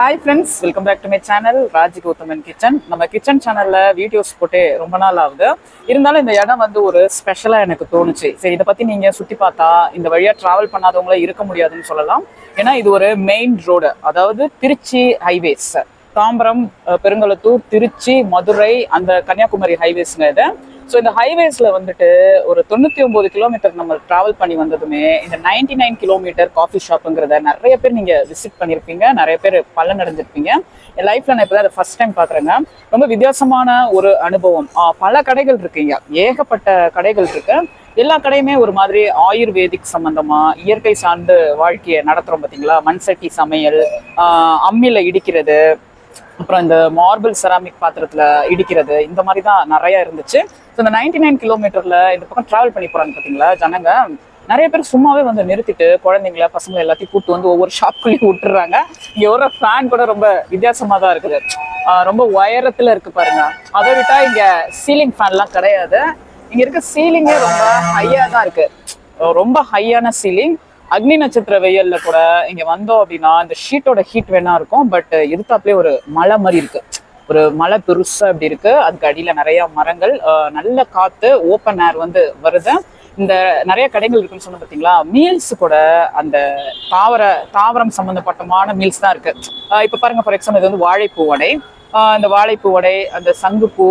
Hi friends welcome back to my channel Raj Gauthaman kitchen நம்ம kitchen சேனலில் videos போட்டு ரொம்ப நாள் ஆகுது. இருந்தாலும் இந்த இடம் வந்து ஒரு ஸ்பெஷலாக எனக்கு தோணுச்சு. சரி இதை பற்றி நீங்கள் சுற்றி பார்த்தா இந்த வழியாக ட்ராவல் பண்ணாதவங்கள இருக்க முடியாதுன்னு சொல்லலாம். ஏன்னா இது ஒரு மெயின் ரோடு அதாவது திருச்சி ஹைவேஸ் தாம்பரம் பெருங்கலத்தூர் திருச்சி மதுரை அந்த கன்னியாகுமரி ஹைவேஸ்ங்க இது. ஸோ இந்த ஹைவேஸில் வந்துட்டு ஒரு தொண்ணூற்றி ஒம்பது கிலோமீட்டர் நம்ம ட்ராவல் பண்ணி வந்ததுமே இந்த 99 நைன் கிலோமீட்டர் காஃபி ஷாப்புங்கிறத நிறைய பேர் நீங்கள் விசிட் பண்ணியிருப்பீங்க நிறைய பேர் பலன் அடைஞ்சிருப்பீங்க என் லைஃப்பில் நான் இப்பதான் அதை ஃபர்ஸ்ட் டைம் பார்க்குறேங்க ரொம்ப வித்தியாசமான ஒரு அனுபவம். பல கடைகள் இருக்குங்க ஏகப்பட்ட கடைகள் இருக்கு. எல்லா கடையுமே ஒரு மாதிரி ஆயுர்வேதிக் சம்பந்தமா இயற்கை சார்ந்து வாழ்க்கையை நடத்துகிறோம் பார்த்தீங்களா மண்சட்டி சமையல் அம்மியில் இடிக்கிறது அப்புறம் இந்த மார்பிள் செராமிக் பாத்திரத்துல இடிக்கிறது இந்த மாதிரி தான் நிறைய இருந்துச்சு. ஸோ இந்த 99 நைன் கிலோமீட்டர்ல இந்த பக்கம் டிராவல் பண்ணி போறாங்க பாத்தீங்களா ஜனங்க? நிறைய பேர் சும்மாவே வந்து நிறுத்திட்டு குழந்தைங்கள பசங்க எல்லாத்தையும் கூட்டு வந்து ஒவ்வொரு ஷாப்குள்ளேயும் விட்டுறாங்க. இங்க ஒரு ஃபேன் கூட ரொம்ப வித்தியாசமா தான் இருக்குது ரொம்ப உயரத்துல இருக்கு பாருங்க. அதை விட்டா இங்க சீலிங் ஃபேன்லாம் கிடையாது. இங்க இருக்க சீலிங்கே ரொம்ப ஹையா தான் இருக்கு. ரொம்ப ஹையான சீலிங் அக்னி நட்சத்திர வெயில்ல கூட இங்க வந்தோம் அப்படின்னா இந்த ஷீட்டோட ஹீட் வேணா இருக்கும் பட் எதிர்த்தாப்புலயே ஒரு மலை மாதிரி இருக்கு. ஒரு மலை பெருசா அப்படி இருக்கு. அதுக்கு அடியில நிறைய மரங்கள் நல்ல காத்து ஓப்பன் ஏர் வந்து வருது. இந்த நிறைய கடைகள் இருக்குன்னு சொன்ன பார்த்தீங்களா மீல்ஸ் கூட அந்த தாவர தாவரம் சம்மந்தப்பட்டமான மீல்ஸ் தான் இருக்கு. இப்போ பாருங்க ஃபார் எக்ஸாம்பிள் இது வந்து வாழைப்பூ வடை. இந்த வாழைப்பூ வடை அந்த சங்குப்பூ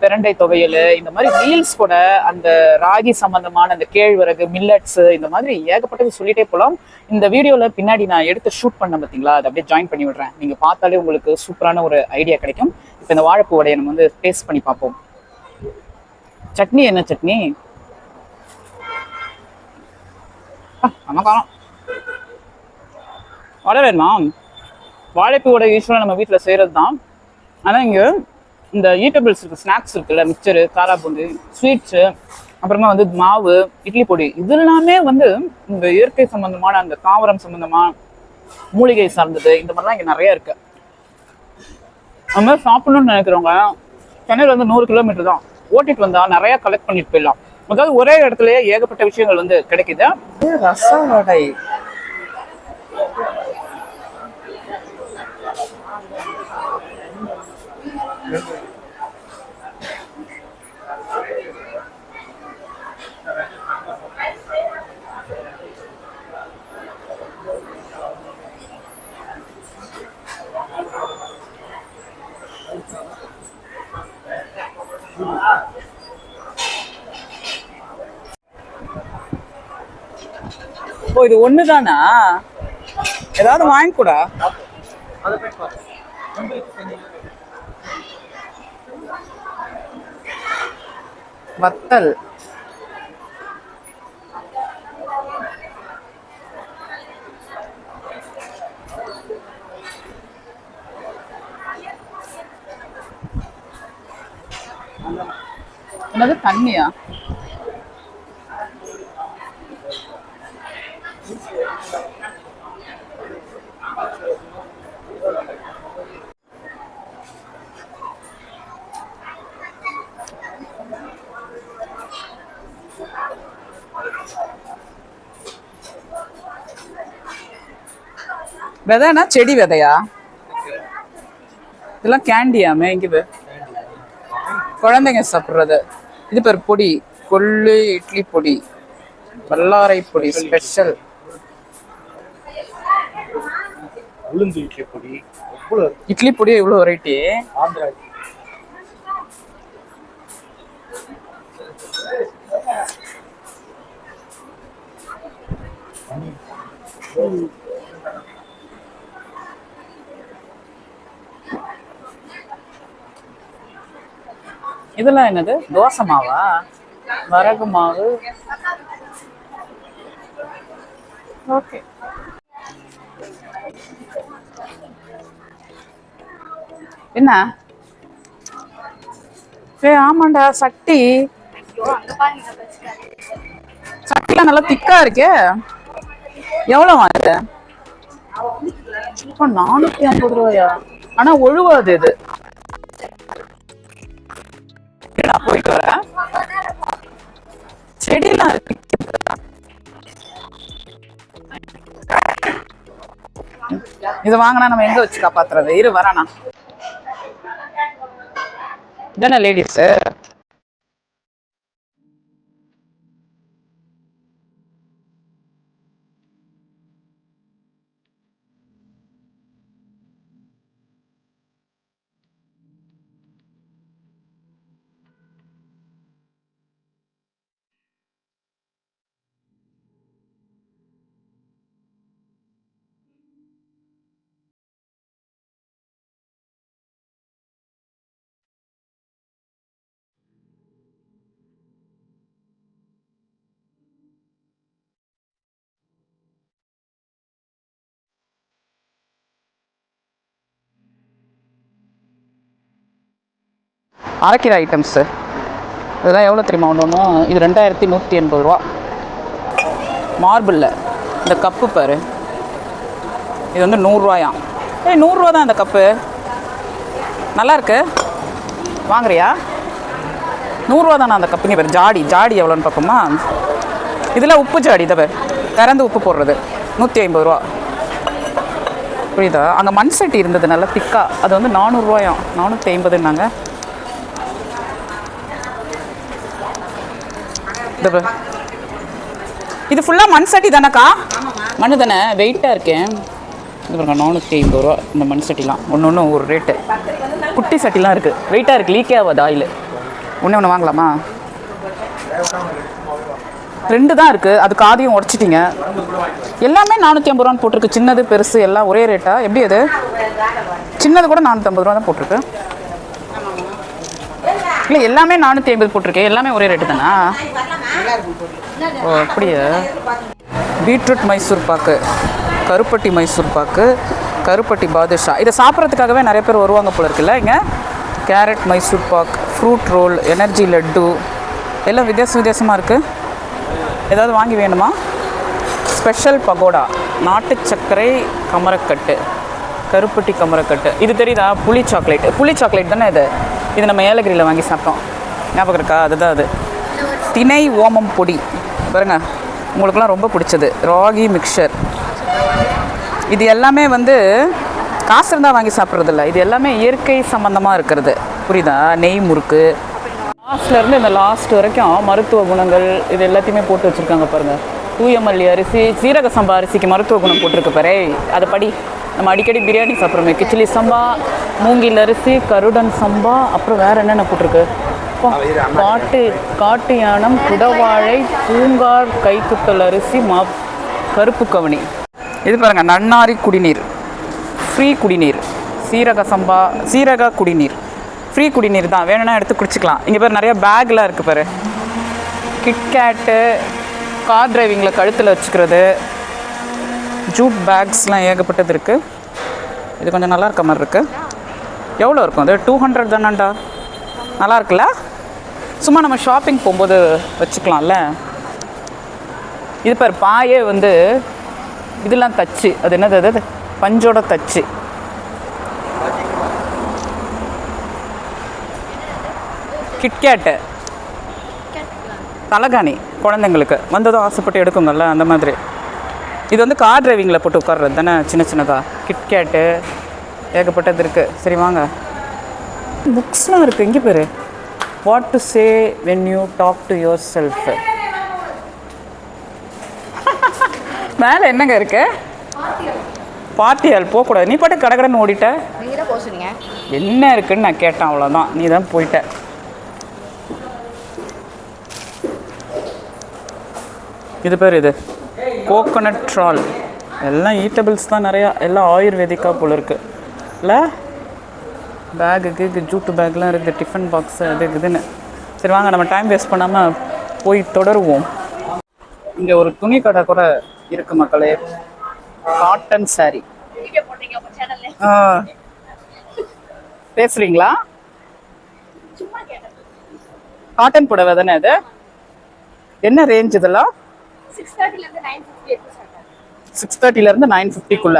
பிரண்டை துவையல் இந்த மாதிரி மீல்ஸ் கூட அந்த ராகி சம்பந்தமான அந்த கேழ்வரகு மில்லட்ஸ் இந்த மாதிரி ஏகப்பட்டது சொல்லிட்டே போகலாம் இந்த வீடியோவில் பின்னாடி நான் எடுத்து ஷூட் பண்ண பார்த்தீங்களா? அதை அப்படியே ஜாயின் பண்ணி விடுறேன். நீங்கள் பார்த்தாலே உங்களுக்கு சூப்பரான ஒரு ஐடியா கிடைக்கும். இப்போ இந்த வாழைப்பூ வடையை நம்ம வந்து டேஸ்ட் பண்ணி பார்ப்போம். சட்னி என்ன சட்னி? நமக்காரம் வடை வேணுமா? வாழைப்பூ வடை யூஸ்வலாக நம்ம வீட்டில் செய்கிறது தான் ஆனால் இங்கே இந்த ஈட்டபிள்ஸ் இருக்குது ஸ்நாக்ஸ் இருக்குல்ல மிக்சரு காராபூந்து ஸ்வீட்ஸு அப்புறமா வந்து மாவு இட்லி பொடி இது எல்லாமே வந்து இந்த இயற்கை சம்பந்தமான அந்த தாவரம் சம்பந்தமா மூலிகை சார்ந்தது இந்த மாதிரிலாம் இங்கே நிறைய இருக்கு. அது மாதிரி சாப்பிடணும்னு நினைக்கிறவங்க சென்னையில் வந்து நூறு கிலோமீட்டர் தான். ஓட்டிட்டு வந்தால் நிறையா கலெக்ட் பண்ணிட்டு போயிடலாம். அதாவது ஒரே இடத்துலயே ஏகப்பட்ட விஷயங்கள் வந்து கிடைக்குது. ரச வடை. ஓ இது ஒண்ணுதானா? ஏதாவது வாங்கிக்கூடா வத்தல். என்னது தண்ணியா? விதைனா செடி விதையா? இதெல்லாம் கேண்டியாமே இங்க குழந்தைங்க சாப்பிடுறது. இது பேர் பொடி. கொள்ளு இட்லி பொடி. வல்லாரை பொடி ஸ்பெஷல் உளுந்து இட்லி பொடி. இட்லி பொடி இவ்வளோ வெரைட்டி ஆந்திரா இதெல்லாம் என்னது? தோசை மாவா? வரகு மாவு. ஓகே. என்ன? ஏ ஆமாண்டா சட்டி. சட்டிலாம் நல்லா திக்கா இருக்கே. எவ்வளோ வாங்க இப்போ நானூத்தி ஐம்பது ரூபாயா? ஆனா ஒழுவாது இது. நான் போயிட்டு வரேன். செடியெல்லாம் இருக்கு. இது வாங்கினா நம்ம எங்க வச்சு காப்பாத்துறது? இரு வரானா இதானே லேடிஸ் அரைக்கிற ஐட்டம்ஸு இதெல்லாம் எவ்வளோ தெரியுமா ஒன்று ஒன்று இது ரெண்டாயிரத்தி நூற்றி எண்பது ரூபா. மார்பிளில். இந்த கப்பு பாரு. இது வந்து நூறுரூவாயாம் ஏய் நூறுரூவா தான் இந்த கப்பு. நல்லா இருக்கு வாங்குறியா? நூறுரூவா தானே அந்த கப்புங்க பேர் ஜாடி. ஜாடி எவ்வளோன்னு பார்ப்போமா? இதில் உப்பு ஜாடி இதை பேர். திறந்து உப்பு போடுறது. நூற்றி ஐம்பது ரூபா. புரியுதா? அங்கே மண் சட்டி இருந்தது நல்லா திக்காக அது வந்து நானூறுரூவாயாம் நானூற்றி ஐம்பதுன்னாங்க. இது இது ஃபுல்லாக மண் சட்டி தானேக்கா? மண் தானே? வெயிட்டாக இருக்கேன் இது பாருங்க நானூற்றி ஐம்பது ரூபா இந்த மண் சட்டிலாம். ஒன்று ஒன்று ஒரு ரேட்டு குட்டி சட்டிலாம் இருக்குது வெயிட்டாக இருக்குது லீக்கே ஆகாது ஆயில் ஒன்று ஒன்று வாங்கலாமா? ரெண்டு தான் இருக்குது அது காதியும் உடச்சிட்டிங்க. எல்லாமே நானூற்றி ஐம்பது ரூபான்னு போட்டிருக்கு. சின்னது பெருசு எல்லாம் ஒரே ரேட்டா எப்படி அது? சின்னது கூட நானூற்றம்பது ரூபா தான் போட்டிருக்கு. இல்லை எல்லாமே நானூற்றி ஐம்பது போட்டிருக்கேன் எல்லாமே ஒரே ரேட்டு தானா? ஓ அப்படியா? பீட்ரூட் மைசூர் பாக்கு கருப்பட்டி மைசூர் பாக்கு கருப்பட்டி பாதுஷா. இதை சாப்பிட்றதுக்காகவே நிறைய பேர் வருவாங்க போல இருக்குல்ல இங்கே? Carrot Mysore pak fruit roll energy laddu எல்லாம் வித்தியாச வித்தியாசமாக இருக்குது ஏதாவது வாங்கி வேணுமா? ஸ்பெஷல் பகோடா நாட்டு சர்க்கரை கமரக்கட்டு கருப்பட்டி கமரக்கட்டு. இது தெரியுதா? புளி சாக்லேட் புளி சாக்லேட் தானே இது? இது நம்ம ஏலகிரியில் வாங்கி சாப்பிட்டோம். ஞாபகம் இருக்கா? அதுதான் அது. திணை ஓமம் பொடி. பாருங்க உங்களுக்குலாம் ரொம்ப பிடிச்சது. ராகி மிக்சர் இது எல்லாமே வந்து காசு இருந்தால் வாங்கி சாப்பிட்றதில்ல. இது எல்லாமே இயற்கை சம்மந்தமாக இருக்கிறது. புரியுதா? நெய் முறுக்கு. லாஸ்ட்லேருந்து இந்த லாஸ்ட் வரைக்கும் மருத்துவ குணங்கள் இது எல்லாத்தையுமே போட்டு வச்சுருக்காங்க பாருங்கள் தூயமல்லி அரிசி சீரக சம்பா அரிசிக்கு மருத்துவ குணம் போட்டிருக்கு பாரு. அது படி. நம்ம அடிக்கடி பிரியாணி சாப்பிட்றோமே. கிச்சிலி சம்பா மூங்கில் அரிசி கருடன் சம்பா அப்புறம் வேறு என்னென்ன போட்டிருக்கு? அப்பா, காட்டு காட்டு யானம் குடவாழை பூங்கார் கைக்குத்தல் அரிசி மா கருப்பு கவனி. இது பாருங்க நன்னாரி குடிநீர். ஃப்ரீ குடிநீர். சீரக சம்பா சீரக குடிநீர். ஃப்ரீ குடிநீர் தான். வேணும்னா எடுத்து குடிச்சிக்கலாம். இங்கே பேர் நிறைய பேக்லாம் இருக்குது பாரு. கிட்கேட்டு கார் டிரைவிங்கில் கழுத்தில் வச்சுக்கிறது. ஜூட் பேக்ஸ்லாம் ஏகப்பட்டது இருக்குது இது கொஞ்சம் நல்லா இருக்க மாதிரி இருக்குது எவ்வளோ இருக்கும்? அது டூ ஹண்ட்ரட் தானேண்டா நல்லா இருக்குல்ல? சும்மா நம்ம ஷாப்பிங் போகும்போது வச்சுக்கலாம்ல. இது பாரு பாயே வந்து இதெல்லாம் தச்சு. அது என்னது அது பஞ்சோட தச்சு. கிட்கேட்டு தலகாணி குழந்தைங்களுக்கு. வந்ததும் ஆசைப்பட்டு எடுக்குங்கள்ல அந்த மாதிரி. இது வந்து கார் டிரைவிங்கில் போட்டு உட்கார்றது தானே சின்ன சின்னதாக கிட்கேட்டு ஏகப்பட்டது இருக்குது சரி வாங்க. புக்ஸ்லாம் இருக்குது எங்கே பேர்? What to say when you talk to yourself மேலே என்னங்க இருக்கு? பார்ட்டியால் போகக்கூடாது. நீ பாட்டு ஓடிட்ட? தான் போக சொன்னீங்க. என்ன இருக்குன்னு நான் கேட்டேன் அவ்வளோதான் நீ தான் போயிட்ட. இது பேர் இது? கோகோனட் ட்ரால் எல்லாம் ஈட்டபிள்ஸ் தான் நிறையா. எல்லாம் ஆயுர்வேதிக்காக போல இருக்கு. இல்லை? பேகுக்கு ஜூட்டு பேக்லாம் இருக்குது டிஃபன் பாக்ஸு அது இதுன்னு சரி வாங்க நம்ம டைம் வேஸ்ட் பண்ணாமல் போய் தொடருவோம். இங்கே ஒரு துணி கடை கூட இருக்கு மக்களே. காட்டன் ஆ. பேசுறீங்களா? கேட்டேன். புடவை தானே அது? என்ன ரேஞ்ச் இதெல்லாம்? சார் சிக்ஸ் தேர்ட்டிலேருந்து நைன் ஃபிஃப்டிக்குள்ள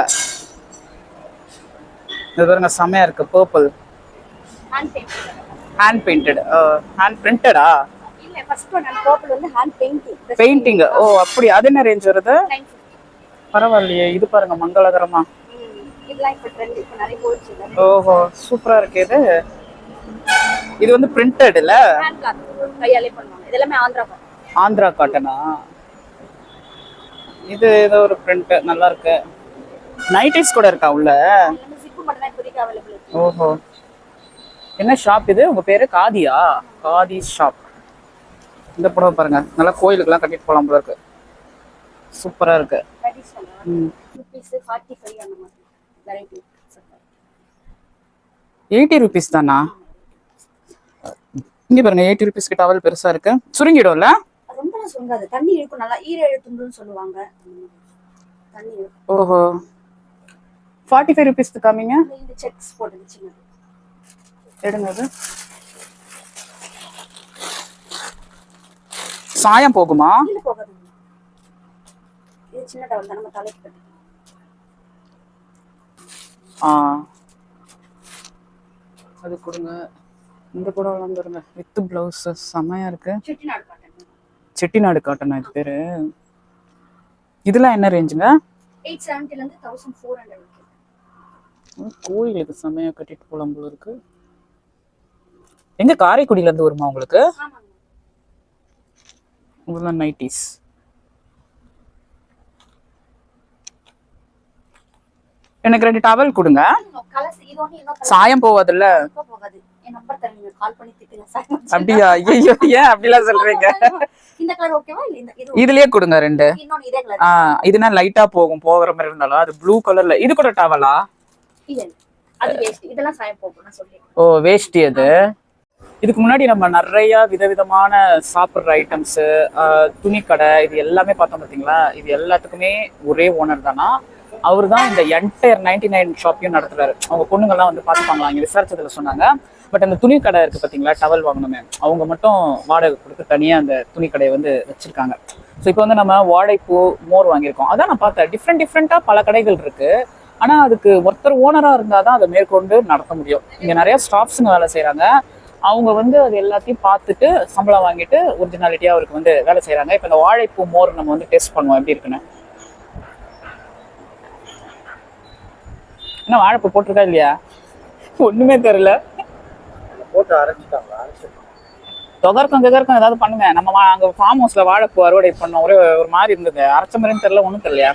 இது பாருங்க செமையா இருக்கு. Purple hand paint hand painted hand பிரிண்டடா இல்லை ஃபர்ஸ்ட் ஒன் அந்த பர்பிள் வந்து ஹேண்ட் பெயிண்டிங் பெயிண்டிங் ஓ அப்படி அது என்ன ரேஞ்ச் வருது? பரவாயில்லையே இது பாருங்க மங்களகரமா. ஓஹோ சூப்பரா இருக்கு இது. இது வந்து பிரிண்டட் இல்ல. ஆந்திரா காட்டனா இது ஏதோ ஒரு பிரிண்ட் நல்லா இருக்கு. நைட்டிஸ் கூட இருக்கா உள்ள? அவைலபிள் இருக்கு ஓஹோ. என்ன ஷாப் இது? உங்க பேரு காதியா? காதி ஷாப் இந்த புடவை பாருங்க. நல்லா கோயிலுக்கெல்லாம் கட்டிட்டு போலாம் போல இருக்கு. சூப்பரா இருக்கு. ருபீஸ் எயிட்டி ருபீஸ் தானா? இங்க பாருங்க எயிட்டி ருபீஸ்க்கு டவல் பெருசா இருக்கு. சுருங்கிடும்ல? ரொம்ப சுருங்காது. தண்ணி இழுக்கும். நல்லா ஈர எழுத்துண்டுன்னு சொல்லுவாங்க. ஓஹோ. ஃபார்ட்டி ஃபைவ் ருபீஸ்க்கு காமிங்க. இந்த செக்ஸ் சின்னது. எடுங்க அது. சாயம் போகுமா? ஆ. அது கொடுங்க. இந்த கூட வளர்ந்துருங்க வித் பிளவுஸ் செமையா இருக்கு. செட்டிநாடு காட்டன் செட்டிநாடு காட்டனா இது பேரு. இதெல்லாம் என்ன ரேஞ்சுங்க எயிட் செவன்ட்டிலேருந்து தௌசண்ட் ஃபோர் ஹண்ட்ரட் கோயிலுக்கு செமையா கட்டிட்டு போலாம் போல இருக்கு. எங்க காரைக்குடியில இருந்து வருமா உங்களுக்கு? இதெல்லாம் நைட்டிஸ் எனக்கு ரெண்டு டவல் கொடுங்க. சாயம் போவாதுல்ல அப்படியா? ஐயோ ஏன் அப்படிலாம் சொல்றீங்க? இதுலயே கொடுங்க ரெண்டு. இன்னொன்னு இதே கலர் ஆ இதுனா லைட்டா போகும் போகிற மாதிரி இருந்தாலும் அது ப்ளூ கலர்ல இது கூட டவலா இல்ல இல்ல. அது வேஸ்ட் இதெல்லாம் சாயம் போகும் நான் சொல்றேன். ஓ வேஷ்டி அது இதுக்கு முன்னாடி நம்ம நிறைய விதவிதமான சாப்பிட்ற ஐட்டம்ஸ் துணி கடை இது எல்லாமே பார்த்தோம் பார்த்தீங்களா? இது எல்லாத்துக்குமே ஒரே ஓனர் தானா? அவர் தான் இந்த என்டையர் நைன்டி நைன் ஷாப்பையும் நடத்துறாரு. அவங்க பொண்ணுங்கெல்லாம் வந்து பார்த்துப்பாங்களா? இங்கே விசாரிச்சதுல சொன்னாங்க. பட் அந்த துணி கடை இருக்கு பார்த்தீங்களா? டவல் வாங்கணுமே. அவங்க மட்டும் வாடகை கொடுத்து தனியாக அந்த துணி கடையை வந்து வச்சிருக்காங்க. ஸோ இப்போ வந்து நம்ம வாழைப்பூ மோர் வாங்கியிருக்கோம். அதான் நான் பார்த்தேன். டிஃப்ரெண்ட் டிஃப்ரெண்ட்டாக பல கடைகள் இருக்கு. ஆனால் அதுக்கு ஒருத்தர் ஓனராக இருந்தால் தான் அதை மேற்கொண்டு நடத்த முடியும். இங்கே நிறைய ஸ்டாஃப்ஸுங்க வேலை செய்கிறாங்க அவங்க வந்து அது எல்லாத்தையும் பார்த்துட்டு சம்பளம் வாங்கிட்டு ஒரிஜினாலிட்டியாக அவருக்கு வந்து வேலை செய்கிறாங்க இப்போ இந்த வாழைப்பூ மோர் நம்ம வந்து டேஸ்ட் பண்ணுவோம். எப்படி இருக்குன்னு? என்ன வாழைப்பூ போட்டிருக்கா இல்லையா? ஒன்றுமே தெரியல. போட்டு அரைச்சிட்டாங்க தொகர்க்கம் ககர்க்கம் ஏதாவது பண்ணுங்க. நம்ம அங்க ஃபார்ம் ஹவுஸ்ல வாழைப்பூ அறுவடை பண்ணோம். ஒரே ஒரு மாதிரி இருந்தது. அரைச்ச மாதிரியும் தெரியல ஒன்றும் தெரியலையா?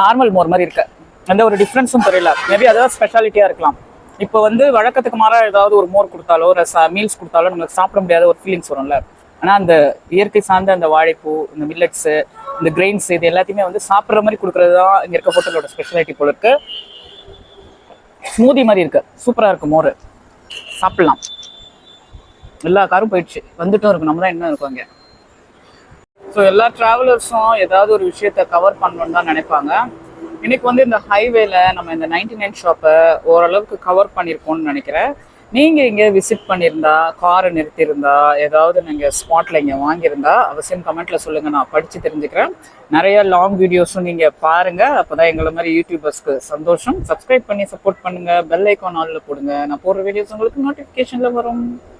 நார்மல் மோர் மாதிரி இருக்கு. எந்த ஒரு டிஃப்ரென்ஸும் தெரியல. மேபி அதாவது ஸ்பெஷாலிட்டியா இருக்கலாம். இப்போ வந்து வழக்கத்துக்கு மாறாக ஏதாவது ஒரு மோர் கொடுத்தாலோ ஒரு மீல்ஸ் கொடுத்தாலோ நம்மளுக்கு சாப்பிட முடியாத ஒரு ஃபீலிங்ஸ் வரும்ல. ஆனால் அந்த இயற்கை சார்ந்த அந்த வாழைப்பூ இந்த மில்லட்ஸு இந்த கிரெயின்ஸ் இது எல்லாத்தையுமே வந்து சாப்பிட்ற மாதிரி கொடுக்கறது தான் இங்கே இருக்க ஹோட்டலோட ஸ்பெஷாலிட்டி போல இருக்கு. ஸ்மூதி மாதிரி இருக்கு. சூப்பராக இருக்கு மோர். சாப்பிடலாம். எல்லா காரும் போயிடுச்சு. வந்துட்டும் இருக்கும் நம்ம தான் என்ன இருக்கும் அங்கே ஸோ எல்லா டிராவலர்ஸும் ஏதாவது ஒரு விஷயத்த கவர் பண்ணணும்னு தான் நினைப்பாங்க. இன்னைக்கு வந்து இந்த ஹைவேல நம்ம இந்த நைன்டி நைன் ஷாப்பை ஓரளவுக்கு கவர் பண்ணியிருக்கோம்னு நினைக்கிறேன். நீங்கள் இங்கே விசிட் பண்ணியிருந்தா காரை நிறுத்தியிருந்தா ஏதாவது நீங்கள் ஸ்பாட்டில் இங்கே வாங்கியிருந்தா அவசியம் கமெண்ட்டில் சொல்லுங்கள் நான் படித்து தெரிஞ்சுக்கிறேன். நிறைய லாங் வீடியோஸும் நீங்கள் பாருங்கள் அப்போ தான் எங்களை மாதிரி யூடியூபர்ஸ்க்கு சந்தோஷம். சப்ஸ்கிரைப் பண்ணி சப்போர்ட் பண்ணுங்கள் பெல் ஐக்கான் ஆலில் போடுங்க. நான் போடுற வீடியோஸ் உங்களுக்கு நோட்டிஃபிகேஷனில் வரும்.